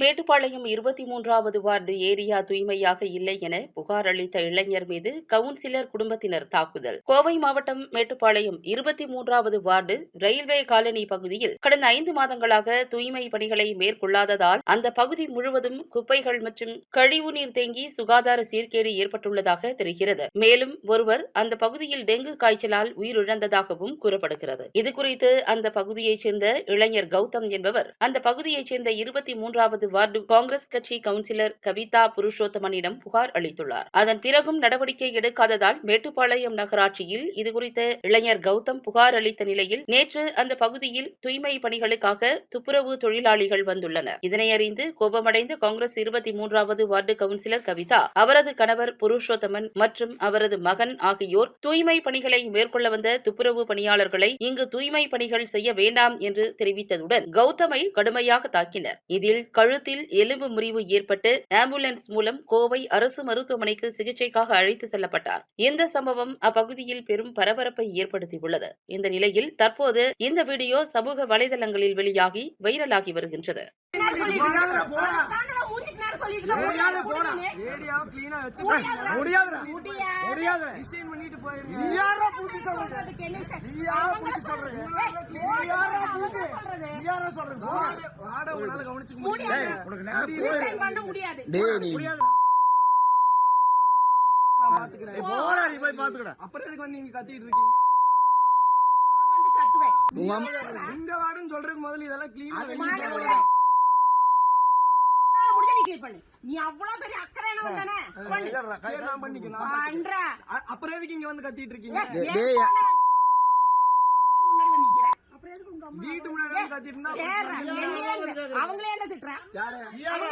மேட்டுப்பாளையம் இருபத்தி மூன்றாவது ward area தூய்மையாக இல்லை என புகார் அளித்த இளைஞர் மீது கவுன்சிலர் குடும்பத்தினர் தாக்குதல். கோவை மாவட்டம் மேட்டுப்பாளையம் இருபத்தி மூன்றாவது வார்டு ரயில்வே காலனி பகுதியில் கடந்த ஐந்து மாதங்களாக தூய்மை பணிகளை மேற்கொள்ளாததால் அந்த பகுதி முழுவதும் குப்பைகள் மற்றும் கழிவுநீர் தேங்கி சுகாதார சீர்கேடு ஏற்பட்டுள்ளதாக தெரிகிறது. மேலும் ஒருவர் அந்த பகுதியில் டெங்கு காய்ச்சலால் உயிரிழந்ததாகவும் கூறப்படுகிறது. இதுகுறித்து அந்த பகுதியைச் சேர்ந்த இளைஞர் கௌதம் என்பவர் அந்த பகுதியைச் சேர்ந்த இருபத்தி மூன்றாவது வார்டு காங்கிரஸ் கட்சி கவுன்சிலர் கவிதா புருஷோத்தமனிடம் புகார் அளித்துள்ளார். அதன் பிறகும் நடவடிக்கை எடுக்காததால் மேட்டுப்பாளையம் நகராட்சியில் இதுகுறித்த இளைஞர் கௌதம் புகார் அளித்த நிலையில் நேற்று அந்த பகுதியில் தூய்மை பணிகளுக்காக துப்புரவு தொழிலாளிகள் வந்துள்ளனர். இதனை அறிந்து கோபமடைந்த காங்கிரஸ் இருபத்தி மூன்றாவது வார்டு கவுன்சிலர் கவிதா அவரது கணவர் புருஷோத்தமன் மற்றும் அவரது மகன் ஆகியோர் தூய்மை பணிகளை மேற்கொள்ள வந்த துப்புரவு பணியாளர்களை இங்கு தூய்மை பணிகள் செய்ய வேண்டாம் என்று தெரிவித்ததுடன் கௌதமை கடுமையாக தாக்கினர். இதில் கழு கழுத்தில் எலும்பு முறிவு ஏற்பட்டு ஆம்புலன்ஸ் மூலம் கோவை அரசு மருத்துவமனைக்கு சிகிச்சைக்காக அழைத்து செல்லப்பட்டார். இந்த சம்பவம் அப்பகுதியில் பெரும் பரபரப்பை ஏற்படுத்தியுள்ளது. இந்த நிலையில் தற்போது இந்த வீடியோ சமூக வலைதளங்களில் வெளியாகி வைரலாகி வருகின்றது. முடியாது பண்ணிட்டு நீ யாரா பூட்டி சொல்றது? நீ யாரா பூட்டி சொல்றது நீ யாரா பூட்டி நீ யாரா சொல்றது போ. வார்டு- வார்டை உங்களால கவனிச்சுக்க டேய், முடியல. உனக்கு நேரம் போயிரு. முடியாது முடியாது நான் பாத்துக்கிறேன். ஏய், போடா நீ போய் பாத்துக்கடா. அப்புறம் எதுக்கு வந்து கத்திட்டு இருக்கீங்க? கத்துவேன். இந்த வார்டுன்னு சொல்றதுக்கு முதல்ல இதெல்லாம் முடிஞ்சா நீ அவ்வளவு பெரிய அக்கறையானவன் தானே? பண்ணு. சரி, நான் பண்ணிக்கிறேன், நான் பாத்துக்கிறேன். பண்ற அ- அப்புறம் எதுக்கு இங்க வந்து கத்திட்டு இருக்கீங்க ஏன் பண்ண? முன்னாடி வந்து நிக்கிற. அப்புறம் எதுக்கு உங்க அம்மா வீட்டு முன்னாடி கத்திட்டு இருந்தா. அவங்களே என்ன திட்டுற? யாரு? நீ யாரா